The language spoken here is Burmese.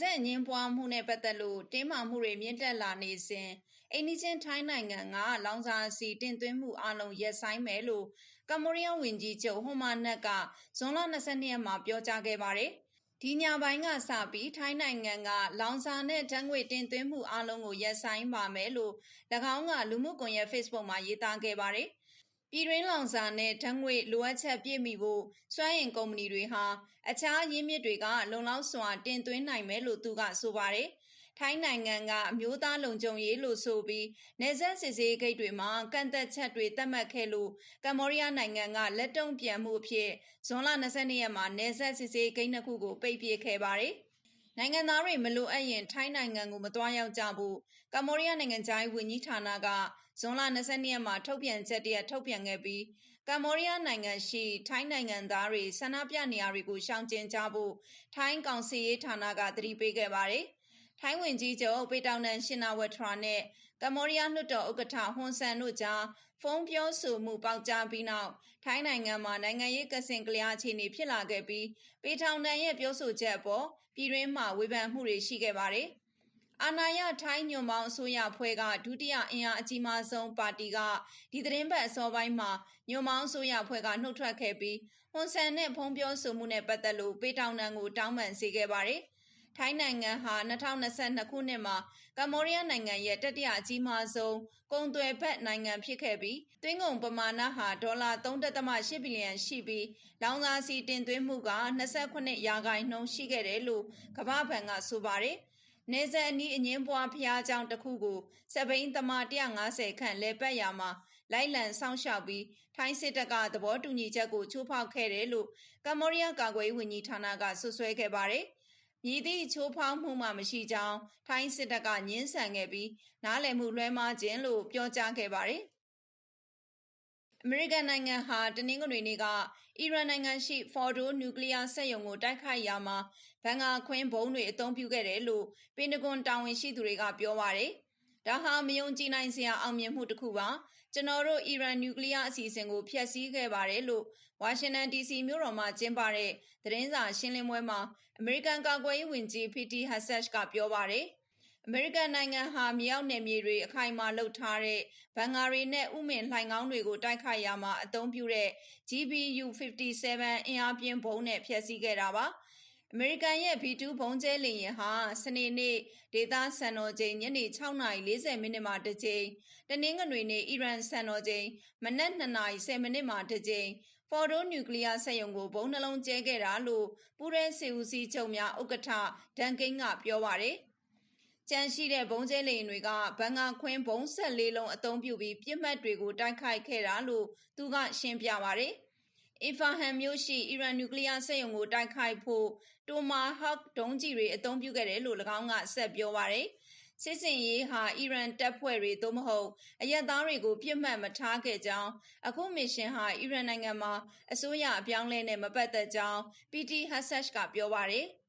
ဆက်အငင်းပွားမှုနဲ့ပတ်သက်လို့ တင်းမာမှုတွေ မြင့်တက်လာနေစဉ် အိန္ဒိချင်း ထိုင်းနိုင်ငံက လောင်စာစီတင်သွင်းမှုအလုံးရက်ဆိုင်မယ်လို့ ကမ္ဘောဒီးယားဝန်ကြီးချုပ် ဟွန်မာနတ်က ဇွန်လ22ရက်မှာ ပြောကြားခဲ့ပါတယ်။ဒီညပိုင်းကစပြီး ထိုင်းနိုင်ငံက လောင်စာနဲ့ ဓာတ်ငွေတင်သွင်းမှုအလုံးကိုရက်ဆိုင်ပါမယ်လို့၎င်းက လူမှုကွန်ရက် Facebook မှာ ရေးသားခဲ့ပါတယ်။ ပြည်တွင်းလောင်စာနဲ့ဓာတ်ငွေ့လိုအပ်ချက်ပြည့်မီဖို့စွမ်းအင်ကုမ္ပဏီတွေဟာအခြားရင်းမြစ်တွေကလုံလောက်စွာတင်သွင်းနိုင်မယ်လို့သူကဆိုပါတယ်။ထိုင်းနိုင်ငံကအမျိုးသားလုံခြုံရေးလို့ဆိုပြီးနေဆက်စစ်ဆေးဂိတ်တွေမှာကန့်သက်ချက်တွေသတ်မှတ်ခဲ့လို့ကမ္ဘောဒီးယားနိုင်ငံကလက်တုံ့ပြန်မှုအဖြစ်ဇွန်လ22ရက်မှာနေဆက်စစ်ဆေးဂိတ်နှစ်ခုကိုပိတ်ပစ်ခဲ့ပါတယ်။ နိုင်ငံသားတွေမလိုအပ်ရင် ထိုင်းနိုင်ငံကို မသွားရောက်ကြဘူးကမ္ဘောဒီးယားနိုင်ငံသားဝန်ကြီးဌာနက ဇွန်လ22ရက်မှာ ထုတ်ပြန်ချက်တရထုတ်ပြန်ခဲ့ပြီး ကမ္ဘောဒီးယားနိုင်ငံရှိ ထိုင်းနိုင်ငံသားတွေ ဆန္ဒပြနေရာတွေကို ရှောင်ကျဉ်ကြဖို့ ထိုင်းကောင်စီရေးဌာနက သတိပေးခဲ့ပါတယ် ထိုင်းဝင်ကြီးချုပ်ပေတောင်နန်ရှင်နာဝထရာနဲ့ကမ္ဘောဒီးယားလွှတ်တော်ဥက္ကဋ္ဌဟွန်ဆန်တို့ကြားဖုန်းပြောဆိုမှုပေါက်ကြားပြီးနောက်ထိုင်းနိုင်ငံမှာနိုင်ငံရေးကစင်ကလျားအခြေအနေဖြစ်လာခဲ့ပြီးပေထောင်တန်ရဲ့ပြောဆိုချက်အပေါ်ပြည်တွင်းမှာဝေဖန်မှုတွေရှိခဲ့ပါတယ်။အာဏာရထိုင်းညွန့်ပေါင်းအစိုးရဖွဲ့ကဒုတိယအင်အားအကြီးမားဆုံးပါတီကဒီသတင်းပတ်အစောပိုင်းမှာညွန့်ပေါင်းအစိုးရဖွဲ့ကနှုတ်ထွက်ခဲ့ပြီးဟွန်ဆန်နဲ့ဖုံးပြောဆိုမှုနဲ့ပတ်သက်လို့ပေတောင်တန်ကိုတောင်းပန်စေခဲ့ပါတယ်။ ထိုင်းနိုင်ငံဟာ2022ခုနှစ်မှာကမ္ဘောဒီးယားနိုင်ငံရဲ့တတိယအကြီးမားဆုံးကုန်သွယ်ဘက်နိုင်ငံဖြစ်ခဲ့ပြီးသွင်းကုန်ပမာဏဟာဒေါ်လာ3.8ဘီလီယံရှိပြီးလောင်စာဆီတင်သွင်းမှုက28ရာခိုင်နှုန်းရှိခဲ့တယ်လို့ကမ္ဘာ့ဘဏ်ကဆိုပါတယ်။နေဆက်အနီးအငင်းပွားဖျားကြောင်တစ်ခုကိုစပိန်သမား150ခန့်လဲပတ်ရာမှာလိုက်လံစောင့်ရှောက်ပြီးထိုင်းစစ်တပ်ကသဘောတူညီချက်ကိုချိုးဖောက်ခဲ့တယ်လို့ကမ္ဘောဒီးယားကာကွယ်ရေးဝန်ကြီးဌာနကဆွဆွဲခဲ့ပါတယ်။ မည်သည့်ချိုးဖောက်မှုမှမရှိကြောင်းထိုင်းစစ်တပ်ကညှင်းဆန်ခဲ့ပြီးနားလည်မှုလွှဲမှားခြင်းလို့ပြောကြားခဲ့ပါတယ်။အမေရိကန်နိုင်ငံဟာတနင်္ဂနွေနေ့ကအီရန်နိုင်ငံရှိဖော်ဒိုနျူကလ িয়ার စက်ရုံကိုတိုက်ခိုက်ရာမှာဘန်ကာခွင်းဘုံတွေအသုံးပြုခဲ့တယ်လို့ပင်တဂွန်တာဝန်ရှိသူတွေကပြောပါတယ်။ ဒါဟာမယုံကြည်နိုင်စရာအောင်မြင်မှုတစ်ခုပါကျွန်တော်တို့အီရန်နျူကလ িয়ার အစီအစဉ်ကိုဖျက်ဆီးခဲ့ပါတယ်လို့ဝါရှင်တန် DC မြို့တော်မှာကျင်းပတဲ့သတင်းစာရှင်းလင်းပွဲမှာအမေရိကန်ကာကွယ်ရေးဝန်ကြီးဖီတီဟက်ဆက်ကပြောပါတယ်အမေရိကန်နိုင်ငံဟာမြေအောက်နယ်မြေတွေအခိုင်အမာလှုပ်ထားတဲ့ဘန်ဂါရီနဲ့ဥမင်လှိုင်ကောင်းတွေကိုတိုက်ခိုက်ရမှာအသုံးပြုတဲ့ GBU 57 အင်အားပြင်းဘုံနဲ့ဖျက်ဆီးခဲ့တာပါ။ အမေရိကန်ရဲ့ B2 ဘုံကျဲလေယာဉ်ဟာ စနေနေ့ ဒေသစံတော်ချိန် ညနေ6:40မိနစ်မှာ တစ်ကြိမ် တနင်္ဂနွေနေ့ အီရန်စံတော်ချိန် မနက်2:10မိနစ်မှာ တစ်ကြိမ်ဖော်ဒိုနျူကလ িয়ার စက်ရုံကိုဘုံနှလုံးကျဲခဲ့တာလို့ ပူရဲစီဦးစီးချုပ်များ ဥက္ကဋ္ဌဒန်ကိန်းကပြောပါတယ်ကြန့်ရှိတဲ့ဘုံကျဲလိန်တွေက ဘန်ငါခွင်းဘုံဆက်လေးလုံးအုံပြုပြီးပြစ်မှတ်တွေကို တိုက်ခိုက်ခဲ့တာလို့ သူက ရှင်းပြပါတယ် အီဖာဟန်မြို့ရှိ အီရန်နျူကလ িয়ার စက်ရုံကို တိုက်ခိုက်ဖို့တိုမာဟော့ဒုံးကျည်တွေ အသုံးပြုခဲ့တယ်လို့၎င်းက ဆက်ပြောပါတယ်။စစ်စင်ရေးဟာ အီရန်တပ်ဖွဲ့တွေ သို့မဟုတ် အရက်သားတွေကိုပြစ်မှတ်မထားခဲ့ကြောင်း အခုမစ်ရှင်ဟာ အီရန်နိုင်ငံမှာ အစိုးရအပြောင်းလဲနဲ့ မပတ်သက်ကြောင်း PT Hassach က ပြောပါတယ်။